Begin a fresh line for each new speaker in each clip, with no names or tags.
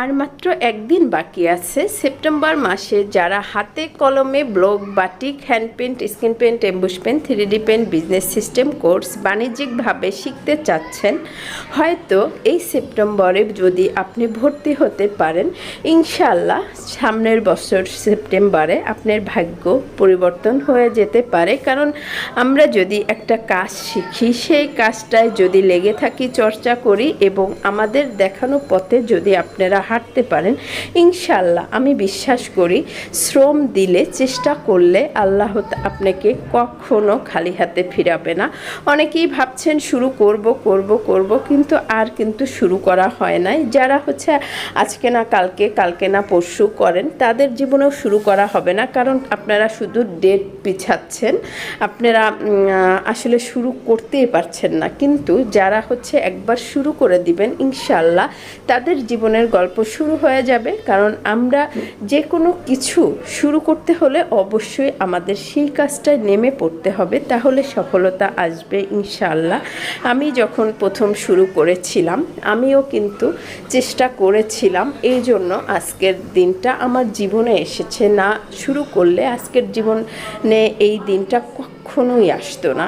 আর মাত্র একদিন বাকি আছে। সেপ্টেম্বর মাসে যারা হাতে কলমে block batik hand paint skin paint emboss paint three D paint business system, course বাণিজ্যিকভাবে শিখতে চাচ্ছেন, হয়তো এই সেপ্টেম্বরে যদি আপনি ভর্তি হতে পারেন ইনশাল্লাহ সামনের বছর সেপ্টেম্বরে আপনার ভাগ্য পরিবর্তন হয়ে যেতে পারে। কারণ আমরা যদি একটা কাজ শিখি, সেই কাজটায় যদি লেগে থাকি, চর্চা করি এবং আমাদের দেখানো পথে যদি আপনারা হাঁটতে পারেন। ইনশাল্লাহ আমি বিশ্বাস করি, শ্রম দিলে চেষ্টা করলে আল্লাহ আপনাকে কখনো খালি হাতে ফিরাবে না। অনেকেই ভাবছেন শুরু করব করব করব, কিন্তু আর কিন্তু শুরু করা হয় নাই। যারা হচ্ছে আজকে না, কালকে কালকে না, পরশু করেন, তাদের জীবনেও শুরু করা হবে না, কারণ আপনারা শুধু ডেট পিছাচ্ছেন। আপনারা আসলে শুরু করতেই পারছেন না। কিন্তু যারা হচ্ছে একবার শুরু করে দিবেন ইনশাল্লাহ তাদের জীবনের গল্প শুরু হয়ে যাবে, কারণ আমরা যে কোনো কিছু শুরু করতে হলে অবশ্যই আমাদের সেই কাজটায় নেমে পড়তে হবে, তাহলে সফলতা আসবে ইনশাল্লাহ আমি যখন প্রথম শুরু করেছিলাম, আমিও কিন্তু চেষ্টা করেছিলাম, এই জন্য আজকের দিনটা আমার জীবনে এসেছে। না শুরু করলে আজকের জীবনে এই দিনটা কখনোই আসতো না।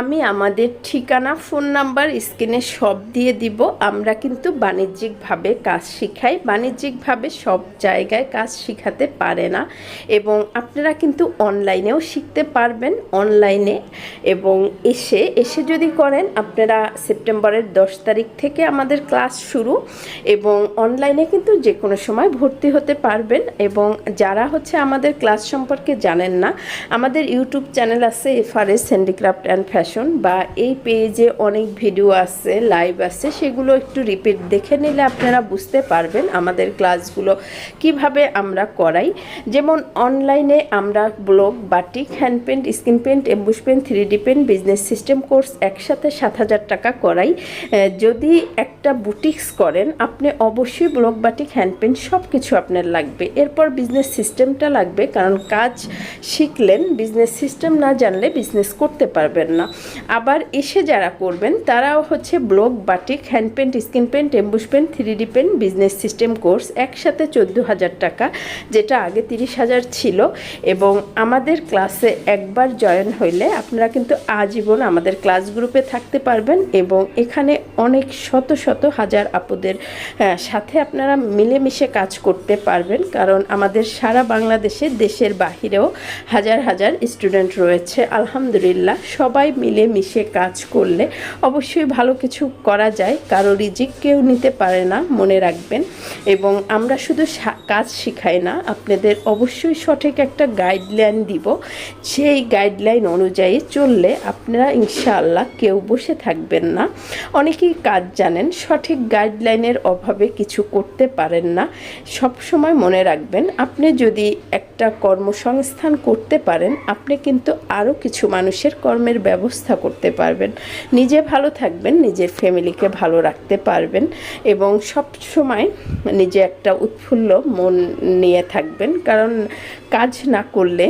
আমি আমাদের ঠিকানা, ফোন নাম্বার, স্ক্রিনে সব দিয়ে দিব। আমরা কিন্তু বাণিজ্যিকভাবে কাজ শিখাই। বাণিজ্যিকভাবে সব জায়গায় কাজ শিখাতে পারে না। এবং আপনারা কিন্তু অনলাইনেও শিখতে পারবেন, অনলাইনে। এবং এসে এসে যদি করেন, আপনারা সেপ্টেম্বরের দশ তারিখ থেকে আমাদের ক্লাস শুরু। এবং অনলাইনে কিন্তু যে কোনো সময় ভর্তি হতে পারবেন। এবং যারা হচ্ছে আমাদের ক্লাস সম্পর্কে জানেন না, আমাদের ইউটিউব চ্যানেল আছে এফআরএস হ্যান্ডিক্রাফট অ্যান্ড ফ্যাশন। বা এই পেজে অনেক ভিডিও আছে লাইভ আছে, সেগুলো একটু রিপিট দেখে নিলে আপনারা বুঝতে পারবেন আমাদের ক্লাসগুলো কীভাবে আমরা করাই। যেমন অনলাইনে আমরা blog batik hand paint skin paint emboss paint three D paint business system course একসাথে সাত হাজার টাকা করাই। যদি একটা বুটিক্স করেন, আপনি অবশ্যই ব্লক বাটিক হ্যান্ড পেন্ট সব কিছু আপনার লাগবে। এরপর বিজনেস সিস্টেমটা লাগবে, কারণ কাজ শিখলেন বিজনেস সিস্টেম না জানলে বিজনেস করতে পারবেন না। আবার এসে যারা করবেন, তারাও হচ্ছে block, batik hand paint skin paint emboss paint three D paint, business system course একসাথে চোদ্দ হাজার টাকা, যেটা আগে তিরিশ হাজার ছিল। এবং আমাদের ক্লাসে একবার জয়েন হইলে আপনারা কিন্তু আজীবন আমাদের ক্লাস গ্রুপে থাকতে পারবেন এবং এখানে অনেক শত শত হাজার আপুদের সাথে আপনারা মিলেমিশে কাজ করতে পারবেন। কারণ আমাদের সারা বাংলাদেশে দেশের বাহিরেও হাজার হাজার স্টুডেন্ট রয়েছে। আলহামদুলিল্লাহ, সবাই মিলে মিশে কাজ করলে অবশ্যই ভালো কিছু করা যায়, কারও রিজিক কেউ নিতে পারে না, মনে রাখবেন। এবং আমরা শুধু কাজ শিখাই না, আপনাদের অবশ্যই সঠিক একটা গাইডলাইন দিব। সেই গাইডলাইন অনুযায়ী চললে আপনারা ইনশাআল্লাহ কেউ বসে থাকবেন না। অনেকেই কাজ জানেন, সঠিক গাইডলাইনের অভাবে কিছু করতে পারেন না। সব সময় মনে রাখবেন, আপনি যদি একটা কর্মসংস্থান করতে পারেন, আপনি কিন্তু আরও কিছু মানুষের কর্মের ব্যবস্থা করতে পারবেন। নিজে ভালো থাকবেন, নিজের ফ্যামিলিকে ভালো রাখতে পারবেন এবং সব সময় নিজে একটা উৎফুল্ল মন নিয়ে থাকবেন। কারণ কাজ না করলে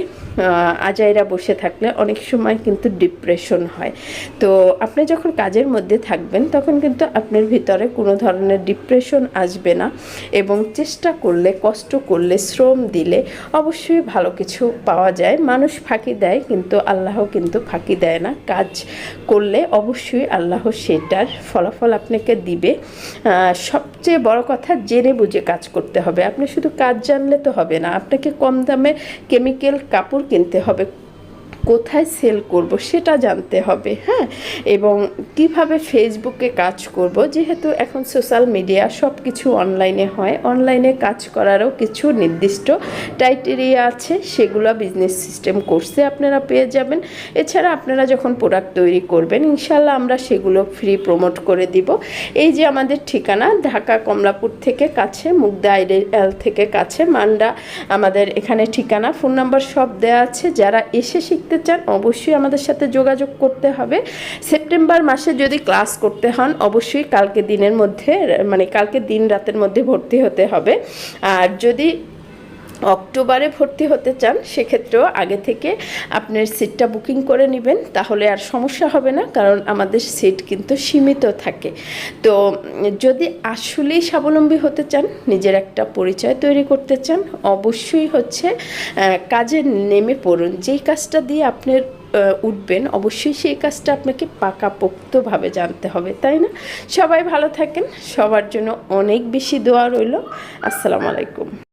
আজাইরা বসে থাকলে অনেক সময় কিন্তু ডিপ্রেশন হয়। তো আপনি যখন কাজের মধ্যে থাকবেন, তখন কিন্তু আপনার ভিতরে কোনো ধরনের ডিপ্রেশন আসবে না এবং চেষ্টা করলে, কষ্ট করলে, শ্রম দিলে অবশ্যই ভালো কিছু পাওয়া যায়। মানুষ ফাঁকি দেয়, কিন্তু আল্লাহ কিন্তু ফাঁকি দেয় না। কাজ করলে অবশ্যই আল্লাহ সেটার ফলাফল আপনাকে দিবে। সবচেয়ে বড় কথা জেনে বুঝে কাজ করতে হবে। আপনি শুধু কাজ জানলে তো হবে না, আপনাকে কম দামে কেমিক্যাল কাপড় কিনতে হবে। কোথায় সেল করব সেটা জানতে হবে হ্যাঁ? এবং কীভাবে ফেসবুকে কাজ করব, যেহেতু এখন সোশ্যাল মিডিয়া সব কিছু অনলাইনে হয়, অনলাইনে কাজ করারও কিছু নির্দিষ্ট টাইটেরিয়া আছে, সেগুলো বিজনেস সিস্টেম কোর্সে আপনারা পেয়ে যাবেন। এছাড়া আপনারা যখন প্রোডাক্ট তৈরি করবেন, ইনশাল্লাহ আমরা সেগুলো ফ্রি প্রমোট করে দিব। এই যে আমাদের ঠিকানা, ঢাকা কমলাপুর থেকে কাছে, মুগদা আইডিয়াল থেকে কাছে, মান্ডা আমাদের এখানে ঠিকানা, ফোন নাম্বার সব দেওয়া আছে। যারা এসে শিখতে চান, অবশ্যই আমাদের সাথে যোগাযোগ করতে হবে। সেপ্টেম্বর মাসে যদি ক্লাস করতে হন, অবশ্যই কালকে দিনের মধ্যে মানে কালকে দিন রাতের মধ্যে ভর্তি হতে হবে। আর যদি অক্টোবরে ভর্তি হতে চান, সেক্ষেত্রেও আগে থেকে আপনার সিটটা বুকিং করে নেবেন, তাহলে আর সমস্যা হবে না, কারণ আমাদের সিট কিন্তু সীমিত থাকে। তো যদি আসলেই স্বাবলম্বী হতে চান, নিজের একটা পরিচয় তৈরি করতে চান, অবশ্যই হচ্ছে কাজে নেমে পড়ুন। যেই কাজটা দিয়ে আপনার উঠবেন, অবশ্যই সেই কাজটা আপনাকে পাকাপোক্তভাবে জানতে হবে, তাই না? সবাই ভালো থাকেন, সবার জন্য অনেক বেশি দোয়া রইল। আসসালামু আলাইকুম।